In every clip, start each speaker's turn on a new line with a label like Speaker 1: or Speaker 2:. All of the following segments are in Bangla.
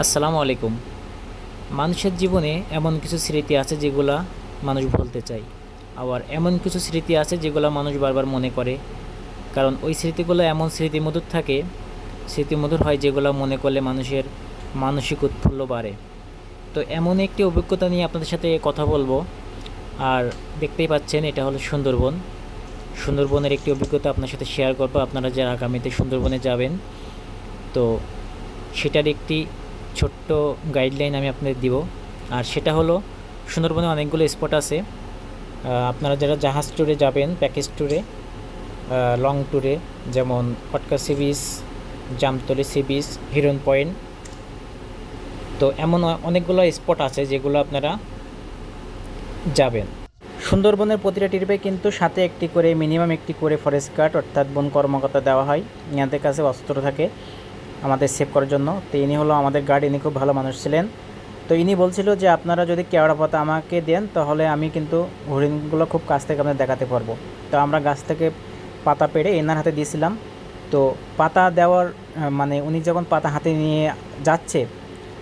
Speaker 1: আসসালামু আলাইকুম। মানুষের জীবনে এমন কিছু স্মৃতি আছে যেগুলা মানুষ ভুলতে চায়। আবার এমন কিছু স্মৃতি আছে যেগুলো মানুষ বারবার মনে করে। কারণ ওই স্মৃতিগুলো এমন স্মৃতিমধুর থাকে, স্মৃতিমধুর হয় যেগুলো মনে করলে মানুষের মানসিক উৎফুল্ল বাড়ে। তো এমন একটি অভিজ্ঞতা নিয়ে আপনাদের সাথে কথা বলব। আর দেখতেই পাচ্ছেন এটা হলো সুন্দরবন। সুন্দরবনের একটি অভিজ্ঞতা আপনার সাথে শেয়ার করব। আপনারা যারা আগামীতে সুন্দরবনে যাবেন, তো সেটার একটি ছোট্ট গাইডলাইন আমি আপনাদের দিব। আর সেটা হলো, সুন্দরবনে অনেকগুলো স্পট আছে। আপনারা যারা জাহাজ ট্যুরে যাবেন প্যাকেজ ট্যুরে লং ট্যুরে যেমন Katka sea beach Jamtali sea beach Hiron point তো এমন অনেকগুলো স্পট আছে যেগুলো আপনারা যাবেন। সুন্দরবনের প্রতিটা ট্রিপে কিন্তু সাথে একটি করে মিনিমাম একটি করে ফরেস্ট গার্ড অর্থাৎ বন কর্মকর্তা দেওয়া হয়। ইনাদের কাছে অস্ত্র থাকে। আমাদের সেভ করার জন্য। তো ইনি হলো আমাদের গার্ড ইনি খুব ভালো মানুষ ছিলেন। তো ইনি বলছিল যে, আপনারা যদি কেওড়া পাতা আমাকে দেন, তাহলে আমি কিন্তু হরিণগুলো খুব কাছ থেকে আপনাদের দেখাতে পারব। তো আমরা গাছ থেকে পাতা পেড়ে এনার হাতে দিয়েছিলাম। তো পাতা দেওয়ার মানে উনি যখন পাতা হাতে নিয়ে যাচ্ছে,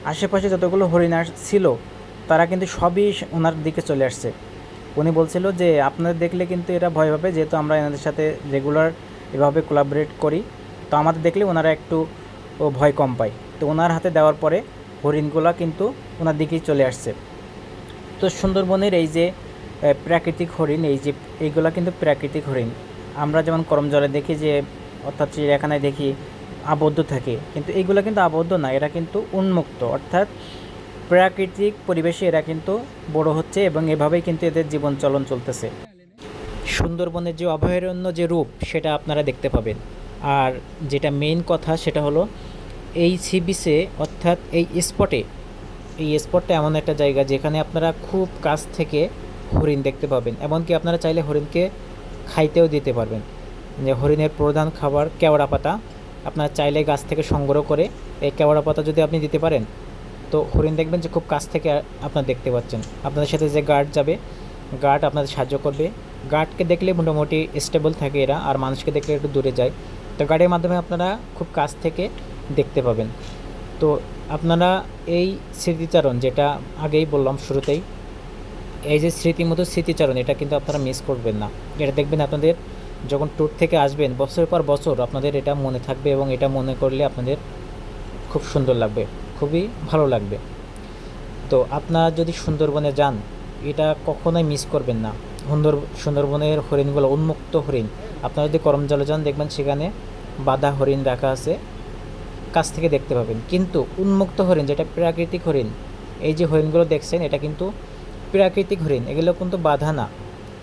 Speaker 1: আশেপাশে যতগুলো হরিণ আস- ছিল, তারা কিন্তু সবই ওনার দিকে চলে আসছে। উনি বলছিল যে, আপনাদের দেখলে কিন্তু এরা ভয় পাবে, যেহেতু আমরা এনাদের সাথে রেগুলার এভাবে কোলাবরেট করি। তো আমাদের দেখলে ওনারা একটু ও ভয় কম পায়। তো ওনার হাতে দেওয়ার পরে হরিণগুলা কিন্তু ওনার দিকেই চলে আসছে। তো সুন্দরবনের এই যে প্রাকৃতিক হরিণ, এই যে, এইগুলা কিন্তু প্রাকৃতিক হরিণ। আমরা যেমন করম জলে দেখি যে, অর্থাৎ চিড়িয়াখানায় দেখি আবদ্ধ থাকে, কিন্তু এইগুলো কিন্তু আবদ্ধ না, এরা কিন্তু উন্মুক্ত। অর্থাৎ প্রাকৃতিক পরিবেশে এরা কিন্তু বড় হচ্ছে এবং এভাবেই কিন্তু এদের জীবন চলন চলতেছে। সুন্দরবনের যে অভয়ারণ্য যে রূপ, সেটা আপনারা দেখতে পাবেন। আর যেটা মেইন কথা, সেটা হলো এই সি বিচে অর্থাৎ এই স্পটে, এই স্পটটা এমন একটা জায়গা যেখানে আপনারা খুব কাছ থেকে হরিণ দেখতে পাবেন। এমনকি আপনারা চাইলে হরিণকে খাইতেও দিতে পারবেন। যে হরিণের প্রধান খাবার কেওড়া পাতা। আপনারা চাইলে গাছ থেকে সংগ্রহ করে এই কেওড়া পাতা যদি আপনি দিতে পারেন, তো হরিণ দেখবেন যে খুব কাছ থেকে আপনারা দেখতে পাচ্ছেন। আপনাদের সাথে যে গার্ড যাবে, গার্ড আপনাদের সাহায্য করবে। গার্ডকে দেখলে মোটামুটি স্টেবল থাকে এরা, আর মানুষকে দেখলে একটু দূরে যায়। তো গার্ডের মাধ্যমে আপনারা খুব কাছ থেকে দেখতে পাবেন। তো আপনারা এই স্মৃতিচারণ যেটা আগেই বললাম শুরুতেই, এই যে স্মৃতিমতো স্মৃতিচারণ, এটা কিন্তু আপনারা মিস করবেন না। এটা দেখবেন আপনাদের যখন ট্যুর থেকে আসবেন বছর পর বছর আপনাদের এটা মনে থাকবে এবং এটা মনে করলে আপনাদের খুব সুন্দর লাগবে, খুবই ভালো লাগবে। তো আপনারা যদি সুন্দরবনে যান, এটা কখনোই মিস করবেন না। সুন্দর, সুন্দরবনের হরিণগুলো উন্মুক্ত হরিণ। আপনারা যদি করমজলে যান, দেখবেন সেখানে বাধা হরিণ রাখা আছে। কাছ থেকে দেখতে পাবেন। কিন্তু উন্মুক্ত হরিণ, যেটা প্রাকৃতিক হরিণ, এই যে হরিণগুলো দেখছেন, এটা কিন্তু প্রাকৃতিক হরিণ। এগুলো কিন্তু বাধা না।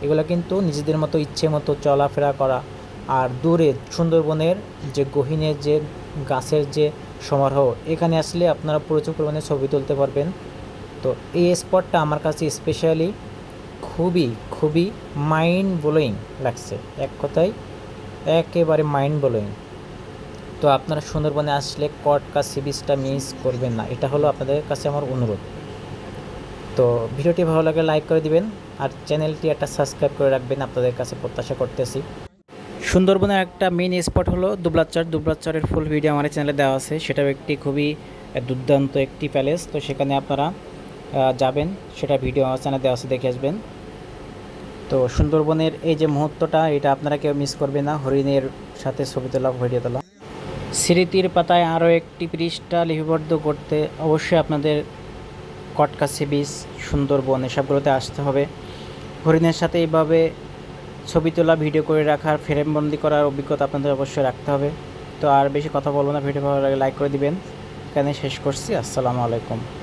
Speaker 1: এগুলো কিন্তু নিজেদের মতো ইচ্ছে মতো চলাফেরা করা। আর দূরে সুন্দরবনের যে গহীনের যে গাছের যে সমারোহ, এখানে আসলে আপনারা প্রচুর পরিমাণে ছবি তুলতে পারবেন। তো এই স্পটটা আমার কাছে স্পেশালি খুবই খুবই মাইন্ড ব্লোয়িং লাগছে। এক কথায় একেবারে মাইন্ড ব্লোয়িং তো আপনারা সুন্দরবনে আসলে কটকা সি বিচটা মিস করবেন না। এটা হলো আপনাদের কাছে আমার অনুরোধ। তো ভিডিওটি ভালো লাগে লাইক করে দিবেন আর চ্যানেলটি একটা সাবস্ক্রাইব করে রাখবেন আপনাদের কাছে প্রত্যাশা করতেছি। সুন্দরবনের একটা মেইন স্পট হলো দুবলাচর। দুবলাচরের ফুল ভিডিও আমার চ্যানেলে দেওয়া আছে। সেটাও একটি খুবই দুর্দান্ত একটি প্যালেস তো সেখানে আপনারা যাবেন। সেটা ভিডিও আমার চ্যানেলে দেওয়া আছে, দেখে আসবেন। তো সুন্দরবনের এই যে মুহূর্তটা, এটা আপনারা কেউ মিস করবে না। হরিণের সাথে ছবি তোলা ভিডিও তোলা। স্মৃতির পাতায় আরও একটি পৃষ্ঠা লিপিবদ্ধ করতে অবশ্যই আপনাদের কটকা বীজ সুন্দরবন এসবগুলোতে আসতে হবে। হরিণের সাথে এইভাবে ছবি তোলা, ভিডিও করে রাখার, ফ্রেমবন্দি করার অভিজ্ঞতা আপনাদের অবশ্যই রাখতে হবে। তো আর বেশি কথা বলব না, ভিডিও ভালো লাগে লাইক করে দিবেন। এখানে শেষ করছি, আসসালামু আলাইকুম।